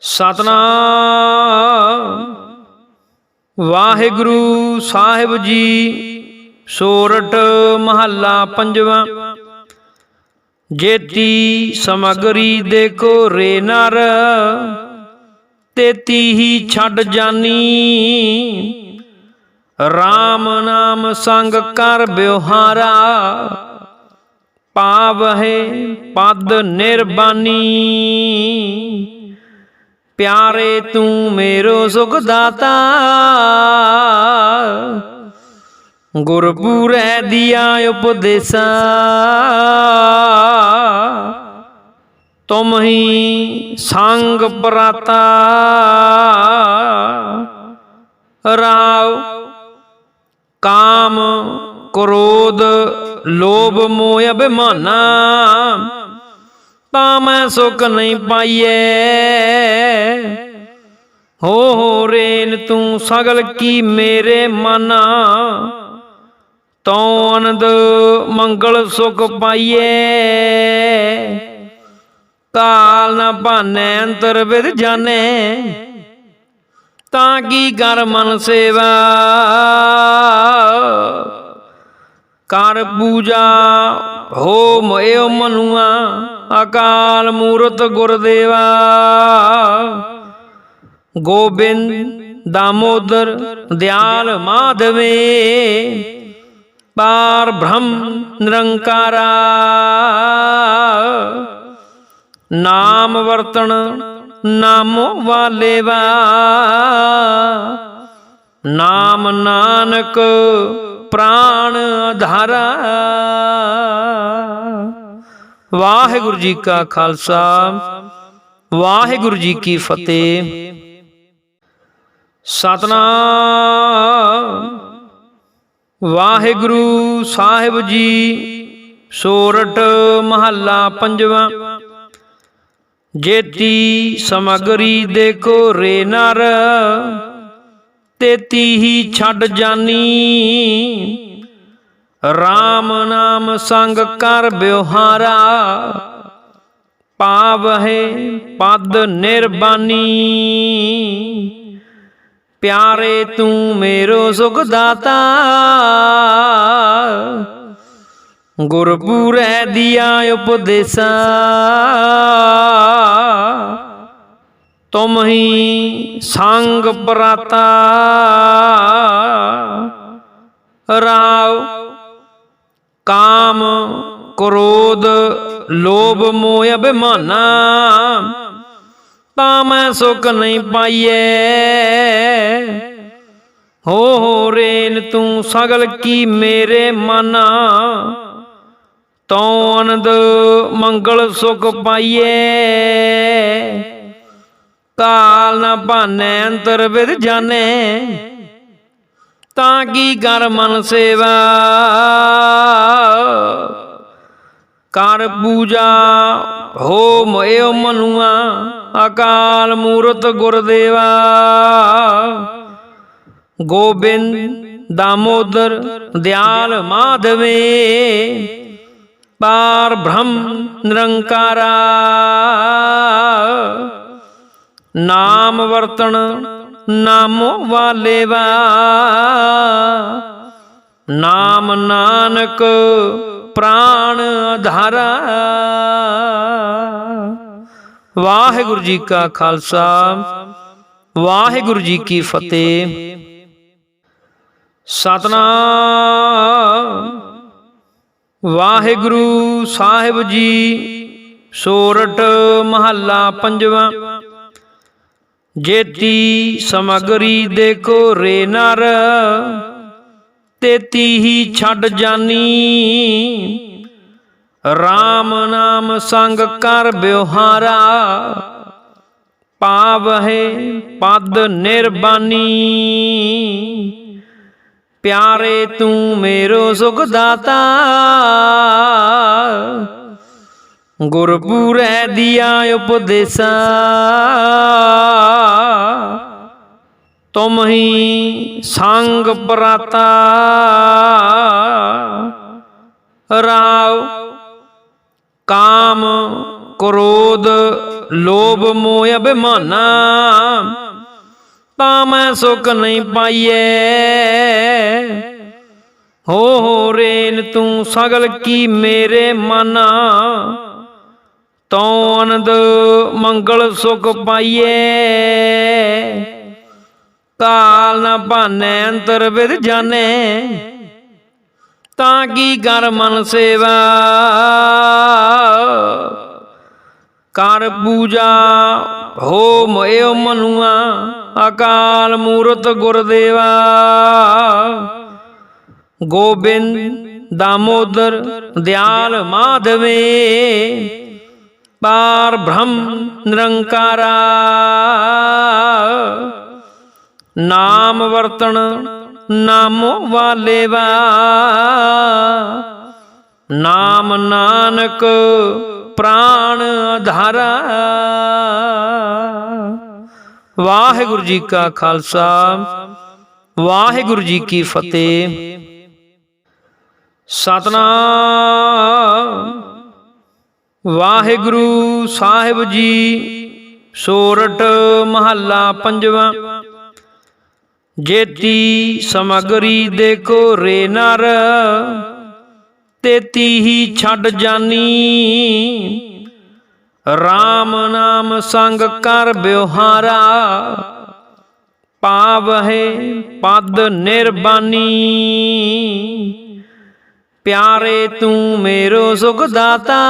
ਸਤਨਾਮ। ਵਾਹਿਗੁਰੂ ਸਾਹਿਬ ਜੀ ਸੋਰਠ ਮਹੱਲਾ ਪੰਜਵਾਂ। ਜੇਤੀ ਸਮਗਰੀ ਦੇਖੋ ਰੇ ਨਰ, ਤੇਤੀ ਹੀ ਛੱਡ ਜਾਨੀ। RAM ਨਾਮ ਸੰਗ ਕਰ ਬਿਵਹਾਰਾ ਪਾਵਹਿ ਪਦ ਨਿਰਬਾਨੀ। ਪਿਆਰੇ ਤੂੰ ਮੇਰੋ ਸੁਖ ਦਾਤਾ ਗੁਰਪੂਰੈ ਦੀਆ ਉਪਦੇਸਾ। ਤੁਮ ਹੀ ਸੰਗ ਪ੍ਰਾਤਾ। ਰਾਵ ਕਾਮ, ਕ੍ਰੋਧ, ਲੋਭ, ਮੋਹ, ਅਭਿਮਾਨਾ। ਤਾਂ ਮੈਂ ਸੁਖ ਨਹੀਂ ਪਾਈਏ। ਹੋ ਹੋ ਰੇਨ, ਤੂੰ ਸਗਲ ਕੀ ਮੇਰੇ ਮਨਾ? ਤਉ ਅਨੰਦ ਮੰਗਲ ਸੁਖ ਪਾਈਏ। ਕਾਲ ਨਾ ਭਾਨੈ, ਅੰਤਰ ਵਿਦ ਜਾਣੇ ਤਾਂ ਕੀ ਕਰ ਮਨ ਸੇਵਾ? ਕਰ ਪੂਜਾ ਹੋ ਮਇਓ ਮਨੁਆ। ਅਕਾਲ ਮੂਰਤ ਗੁਰਦੇਵਾ। ਗੋਬਿੰਦ ਦਾਮੋਦਰ ਦਿਆਲ ਮਾਧਵੇ। ਪਾਰ ਬ੍ਰਹਮ ਨਿਰੰਕਾਰਾ। ਨਾਮ ਵਰਤਣ ਨਾਮੋ ਵਾਲੇਵਾ। ਨਾਮ ਨਾਨਕ ਪ੍ਰਾਣ ਆਧਾਰਾ ਵਾਹਿਗੁਰੂ ਜੀ ਕਾ ਖਾਲਸਾ, ਵਾਹਿਗੁਰੂ ਜੀ ਕੀ ਫਤਿਹ। ਸਤਨਾਮ। ਵਾਹਿਗੁਰੂ ਸਾਹਿਬ ਜੀ ਸੋਰਠ ਮਹੱਲਾ ਪੰਜਵਾਂ। ਜੇਤੀ ਸਮਗਰੀ ਦੇਖੋ ਰੇ ਨਰ, ਤੇਤੀ ਹੀ ਛੱਡ ਜਾਨੀ। RAM ਨਾਮ ਸੰਗ ਕਰ ਬਿਵਹਾਰਾ ਪਾਵਹਿ ਪਦ ਨਿਰਬਾਨੀ। ਪਿਆਰੇ ਤੂੰ ਮੇਰੋ ਸੁਖ ਦਾਤਾ ਗੁਰਪੂਰੈ ਦੀਆ ਉਪਦੇਸਾ। ਤੁਮ ਹੀ ਸੰਗ ਪ੍ਰਾਤਾ। ਰਾਵ ਕਾਮ, ਕ੍ਰੋਧ, ਲੋਭ, ਮੋਹ, ਅਭਿਮਾਨਾ, ਤਾਂ ਮੈਂ ਸੁਖ ਨਹੀਂ ਪਾਈਏ। ਹੋ ਹੋ, ਰੇਨ, ਤੂੰ ਸਗਲ ਕੀ ਮੇਰੇ ਮਨ? ਤਉ ਆਨੰਦ, ਮੰਗਲ, ਸੁਖ ਪਾਈਏ। ਕਾਲ ਨਾ ਭਾਨੈ, ਅੰਤਰ ਵਿਦ ਜਾਣੇ, ਤਾਂ ਕੀ ਕਰ ਮਨ ਸੇਵਾ? ਕਰ ਪੂਜਾ ਹੋਮ ਮਇਓ ਮਨੁਆ, ਅਕਾਲ ਮੂਰਤ ਗੁਰਦੇਵਾ। ਗੋਬਿੰਦ ਦਾਮੋਦਰ ਦਿਆਲ ਮਾਧਵੇ, ਪਾਰ ਬ੍ਰਹਮ ਨਿਰੰਕਾਰਾ। ਨਾਮ ਵਰਤਣ ਨਾਮੋ ਵਾਲੇਵਾ। ਨਾਮ ਨਾਨਕ ਪ੍ਰਾਣ ਆਧਾਰਾ। ਵਾਹਿਗੁਰੂ ਜੀ ਕਾ ਖਾਲਸਾ, ਵਾਹਿਗੁਰੂ ਜੀ ਕੀ ਫਤਿਹ। ਸਤਨਾਮ। ਵਾਹਿਗੁਰੂ ਸਾਹਿਬ ਜੀ ਸੋਰਠ ਮਹੱਲਾ ਪੰਜਵਾਂ। ਜੇਤੀ ਸਮਗਰੀ ਦੇਖੋ ਰੇ ਨਰ। ਤੇਤੀ ਹੀ ਛੱਡ ਜਾਨੀ। RAM ਨਾਮ ਸੰਗ ਕਰ ਬਿਵਹਾਰਾ ਪਾਵਹਿ ਪਦ ਨਿਰਬਾਨੀ। ਪਿਆਰੇ ਤੂੰ ਮੇਰੋ ਸੁਖ ਦਾਤਾ ਗੁਰਪੂਰੈ ਦੀਆ ਉਪਦੇਸਾ। ਤੁਮ ਹੀ ਸੰਗ ਪ੍ਰਾਤਾ। ਰਾਵ ਕਾਮ ਕ੍ਰੋਧ ਲੋਭ ਮੋਹ ਅਭਿਮਾਨਾ। ਤਾਂ ਮੈਂ ਸੁਖ ਨਹੀਂ ਪਾਈਏ ਹੋ ਹੋ ਰੇਨ ਤੂੰ ਸਗਲ ਕੀ ਮੇਰੇ ਮਨਾ। ਤਉ ਆਨੰਦ ਮੰਗਲ ਸੁਖ ਪਾਈਏ ਕਾਲ ਨਾ ਭਾਨੈ ਅੰਤਰ ਵਿਦ ਜਾਣੇ, ਤਾਂ ਕੀ ਕਰ ਮਨ ਸੇਵਾ? ਕਰ ਪੂਜਾ ਹੋ ਮਇਓ ਮਨੁਆ, ਅਕਾਲ ਮੂਰਤ ਗੁਰਦੇਵਾ। ਗੋਬਿੰਦ ਦਾਮੋਦਰ ਦਿਆਲ ਮਾਧਵੇ, ਪਾਰ ਬ੍ਰਹਮ ਨਿਰੰਕਾਰਾ। ਨਾਮ ਵਰਤਣ ਨਾਮੋ ਵਾਲੇਵਾ ਨਾਮ ਨਾਨਕ ਪ੍ਰਾਣ ਆਧਾਰਾ। ਵਾਹਿਗੁਰੂ ਜੀ ਕਾ ਖਾਲਸਾ, ਵਾਹਿਗੁਰੂ ਜੀ ਕੀ ਫਤਿਹ। ਸਤਨਾਮ। ਵਾਹਿਗੁਰੂ ਸਾਹਿਬ ਜੀ ਸੋਰਠ ਮਹੱਲਾ ਪੰਜਵਾਂ। ਜੇਤੀ ਸਮਗਰੀ ਦੇਖੋ ਰੇ ਨਰ, ਤੇਤੀ ਹੀ ਛੱਡ ਜਾਨੀ। RAM ਨਾਮ ਸੰਗ ਕਰ ਬਿਵਹਾਰਾ ਪਾਵਹਿ ਪਦ ਨਿਰਬਾਨੀ। ਪਿਆਰੇ ਤੂੰ ਮੇਰੋ ਸੁਖ ਦਾਤਾ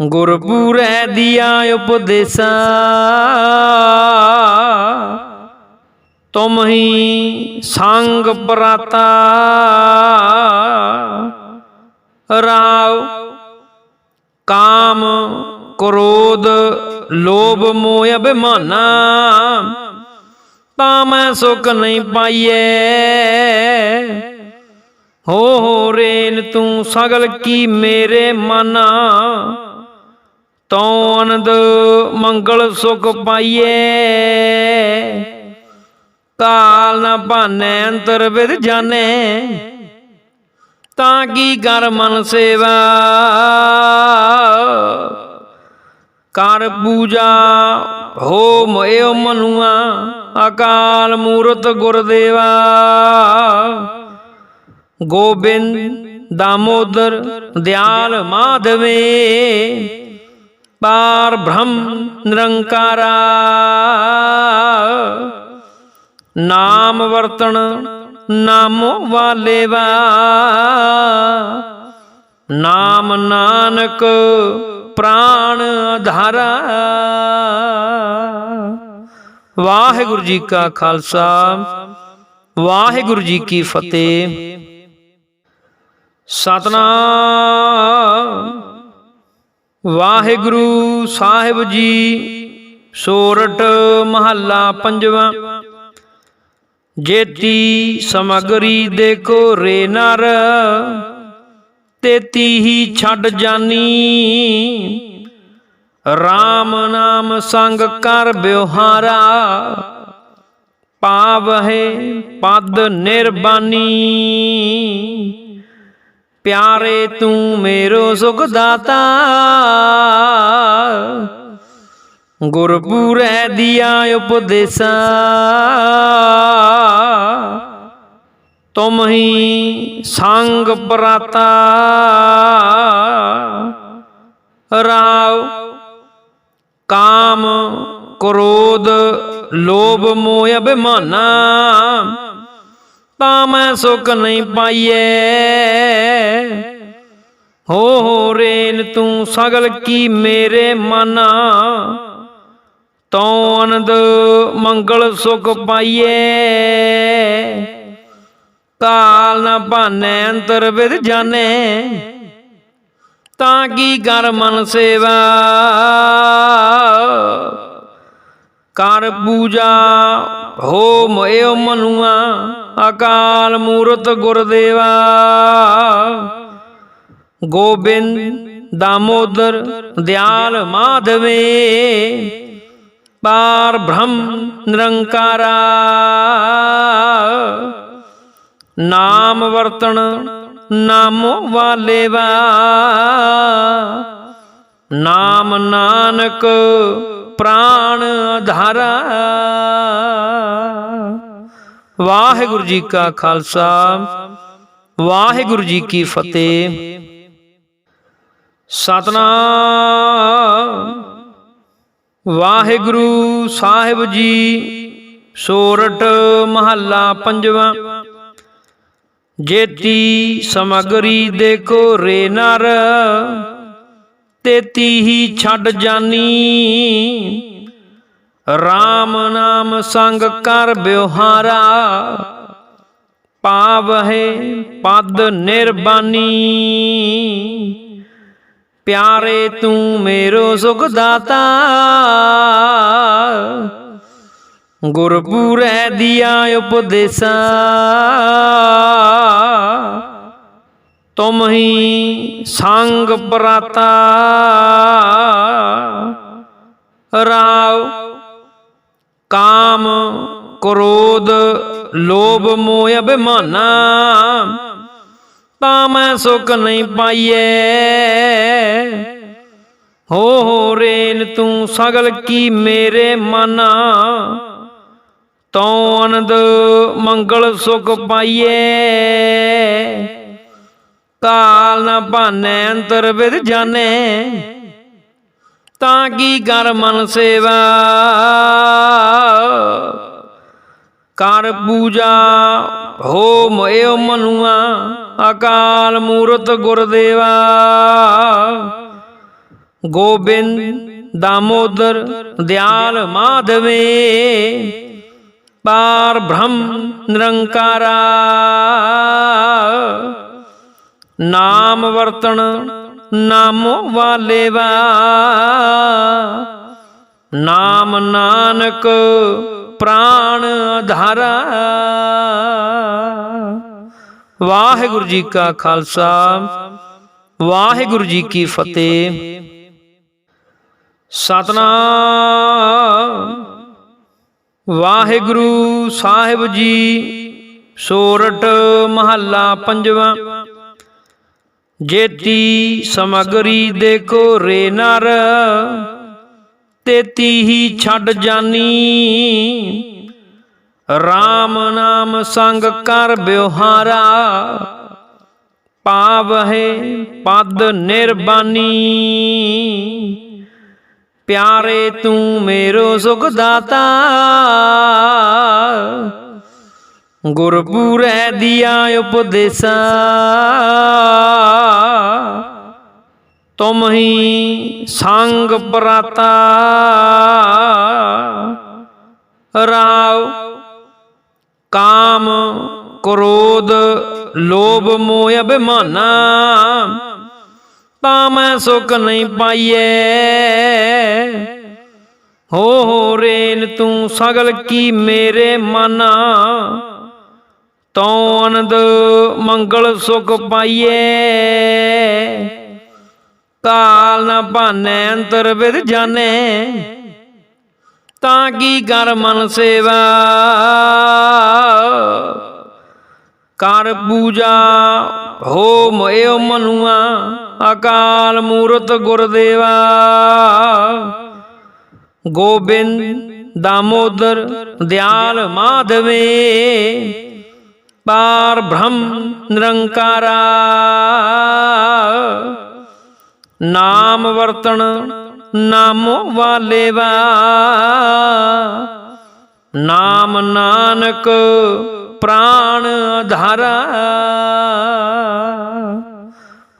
ਗੁਰਪੂਰੈ ਦਿਆ ਉਪਦੇਸਾ। ਤੁਮ ਹੀ ਸੰਗ ਪ੍ਰਾਤਾ। ਰਾਵ ਕਾਮ ਕ੍ਰੋਧ ਲੋਭ ਮੋਹ ਅਭਿਮਾਨਾ। ਤਾਂ ਮੈਂ ਸੁਖ ਨਹੀਂ ਪਾਈਏ। ਹੋ ਹੋ ਰੇਨ ਤੂੰ ਸਗਲ ਕੀ ਮੇਰੇ ਮਨਾ। ਤਉ ਆਨੰਦ ਮੰਗਲ ਸੁਖ ਪਾਈਏ। ਕਾਲ ਨਾ ਭਾਨੈ ਅੰਤਰ ਵਿਦ ਜਾਣੇ, ਤਾਂ ਕੀ ਕਰ ਮਨ ਸੇਵਾ? ਕਰ ਪੂਜਾ ਹੋ ਮਇਓ ਮਨੁਆ, ਅਕਾਲ ਮੂਰਤ ਗੁਰਦੇਵਾ। ਗੋਬਿੰਦ ਦਾਮੋਦਰ ਦਿਆਲ ਮਾਧਵੇ, ਪਾਰ ਬ੍ਰਹਮ ਨਿਰੰਕਾਰਾ। ਨਾਮ ਵਰਤਣ ਨਾਮੋ ਵਾਲੇਵਾ ਨਾਮ ਨਾਨਕ ਪ੍ਰਾਣ ਆਧਾਰਾ। ਵਾਹਿਗੁਰੂ ਜੀ ਕਾ ਖਾਲਸਾ, ਵਾਹਿਗੁਰੂ ਜੀ ਕੀ ਫਤਿਹ। ਸਤਨਾਮ। ਵਾਹਿਗੁਰੂ ਸਾਹਿਬ ਜੀ ਸੋਰਠ ਮਹੱਲਾ ਪੰਜਵਾਂ। ਜੇਤੀ ਸਮਗਰੀ ਦੇਖੋ ਰੇ ਨਰ, ਤੇਤੀ ਹੀ ਛੱਡ ਜਾਨੀ। RAM ਨਾਮ ਸੰਗ ਕਰ ਬਿਵਹਾਰਾ ਪਾਵਹਿ ਪਦ ਨਿਰਬਾਨੀ। ਪਿਆਰੇ ਤੂੰ ਮੇਰੋ ਸੁਖ ਦਾਤਾ ਗੁਰਪੂਰੈ ਦਿਆ ਉਪਦੇਸਾ। ਤੁਮ ਹੀ ਸੰਗ ਪ੍ਰਾਤਾ। ਰਾਵ ਕਾਮ ਕ੍ਰੋਧ ਲੋਭ ਮੋਹ ਅਭਿਮਾਨਾ। ਤਾਂ ਮੈਂ ਸੁਖ ਨਹੀਂ ਪਾਈਏ। ਹੋ ਹੋ ਰੇਨ ਤੂੰ ਸਗਲ ਕੀ ਮੇਰੇ ਮਨਾ। ਤਉ ਆਨੰਦ ਮੰਗਲ ਸੁਖ ਪਾਈਏ। ਕਾਲ ਨਾ ਭਾਨੈ ਅੰਤਰ ਵਿਦ ਜਾਣੇ, ਤਾਂ ਕੀ ਕਰ ਮਨ ਸੇਵਾ? ਕਰ ਪੂਜਾ ਹੋ ਮਇਓ ਮਨੁਆ, ਅਕਾਲ ਮੂਰਤ ਗੁਰਦੇਵਾ। ਗੋਬਿੰਦ ਦਾਮੋਦਰ ਦਿਆਲ ਮਾਧਵੇ, ਪਾਰ ਬ੍ਰਹਮ ਨਿਰੰਕਾਰਾ। ਨਾਮ ਵਰਤਣ ਨਾਮੋ ਵਾਲੇਵਾ ਨਾਮ ਨਾਨਕ ਪ੍ਰਾਣ ਆਧਾਰਾ। ਵਾਹਿਗੁਰੂ ਜੀ ਕਾ ਖਾਲਸਾ, ਵਾਹਿਗੁਰੂ ਜੀ ਕੀ ਫਤਿਹ। ਸਤਨਾਮ। ਵਾਹਿਗੁਰੂ ਸਾਹਿਬ ਜੀ ਸੋਰਠ ਮਹੱਲਾ ਪੰਜਵਾਂ। ਜੇਤੀ ਸਮਗਰੀ ਦੇਖੋ ਰੇ ਨਰ, ਤੇਤੀ ਹੀ ਛੱਡ ਜਾਨੀ। RAM ਨਾਮ ਸੰਗ ਕਰ ਬਿਵਹਾਰਾ ਪਾਵਹਿ ਪਦ ਨਿਰਬਾਨੀ। ਪਿਆਰੇ ਤੂੰ ਮੇਰੋ ਸੁਖ ਦਾਤਾ ਗੁਰਪੂਰੈ ਦਿਆ ਉਪਦੇਸਾ। ਤੁਮ ਹੀ ਸੰਗ ਪ੍ਰਾਤਾ। ਰਾਵ ਕਾਮ ਕ੍ਰੋਧ ਲੋਭ ਮੋਹ ਅਭਿਮਾਨਾ। ਤਾਂ ਮੈਂ ਸੁਖ ਨਹੀਂ ਪਾਈਏ ਹੋ ਹੋ ਰੇਨ ਤੂੰ ਸਗਲ ਕੀ ਮੇਰੇ ਮਨਾ। ਤਉ ਅਨੰਦ ਮੰਗਲ ਸੁਖ ਪਾਈਏ। ਕਾਲ ਨਾ ਭਾਨੈ ਅੰਤਰ ਵਿਦ ਜਾਣੇ। ਤਾਂ ਕੀ ਕਰ ਮਨ ਸੇਵਾ? ਕਰ ਪੂਜਾ ਹੋ ਮਇਓ ਮਨੁਆ ਅਕਾਲ ਮੂਰਤ ਗੁਰਦੇਵਾ। ਗੋਬਿੰਦ, ਦਾਮੋਦਰ, ਦਿਆਲ, ਮਾਧਵੇ। ਪਾਰ ਬ੍ਰਹਮ ਨਿਰੰਕਾਰਾ ਨਾਮ ਵਰਤਣ ਨਾਮੋ ਵਾਲੇਵਾ ਨਾਮ ਨਾਨਕ ਪ੍ਰਾਣ ਆਧਾਰਾ ਵਾਹਿਗੁਰੂ ਜੀ ਕਾ ਖਾਲਸਾ ਵਾਹਿਗੁਰੂ ਜੀ ਕੀ ਫਤਿਹ ਸਤਨਾਮ ਵਾਹਿਗੁਰੂ ਸਾਹਿਬ ਜੀ ਸੋਰਠ ਮਹੱਲਾ ਪੰਜਵਾਂ। ਜੇਤੀ ਸਮਗਰੀ ਦੇਖੋ ਰੇ ਨਰ, ਤੇਤੀ ਹੀ ਛੱਡ ਜਾਨੀ। RAM ਨਾਮ ਸੰਗ ਕਰ ਬਿਵਹਾਰਾ ਪਾਵਹਿ ਪਦ ਨਿਰਬਾਨੀ। ਪਿਆਰੇ ਤੂੰ ਮੇਰੋ ਸੁਖ ਦਾਤਾ ਗੁਰਪੂਰੈ ਦਿਆ ਉਪਦੇਸਾ। ਤੁਮ ਹੀ ਸੰਗ ਪ੍ਰਾਤਾ। ਰਾਵ ਕਾਮ, ਕ੍ਰੋਧ, ਲੋਭ, ਮੋਹ, ਅਭਿਮਾਨਾ। ਤਾਂ ਮੈਂ ਸੁਖ ਨਹੀਂ ਪਾਈਏ। ਹੋ ਹੋ ਰੇਨ ਤੂੰ ਸਗਲ ਕੀ ਮੇਰੇ ਮਨਾ। ਤਉ ਅਨੰਦ ਮੰਗਲ ਸੁਖ ਪਾਈਏ। ਕਾਲ ਨਾ ਭਾਨੈ ਅੰਤਰ ਵਿਦ ਜਾਣੇ। ਤਾਂ ਕੀ ਕਰ ਮਨ ਸੇਵਾ। ਕਰ ਪੂਜਾ ਹੋ ਮਇਓ ਮਨੁਆ। ਅਕਾਲ ਮੂਰਤ ਗੁਰਦੇਵਾ। ਗੋਬਿੰਦ ਦਾਮੋਦਰ ਦਿਆਲ ਮਾਧਵੇ। ਪਾਰ ਬ੍ਰਹਮ ਨਿਰੰਕਾਰਾ। ਨਾਮ ਵਰਤਣ ਨਾਮੋ ਵਾਲੇਵਾ। ਨਾਮ ਨਾਨਕ ਪ੍ਰਾਣ ਆਧਾਰਾ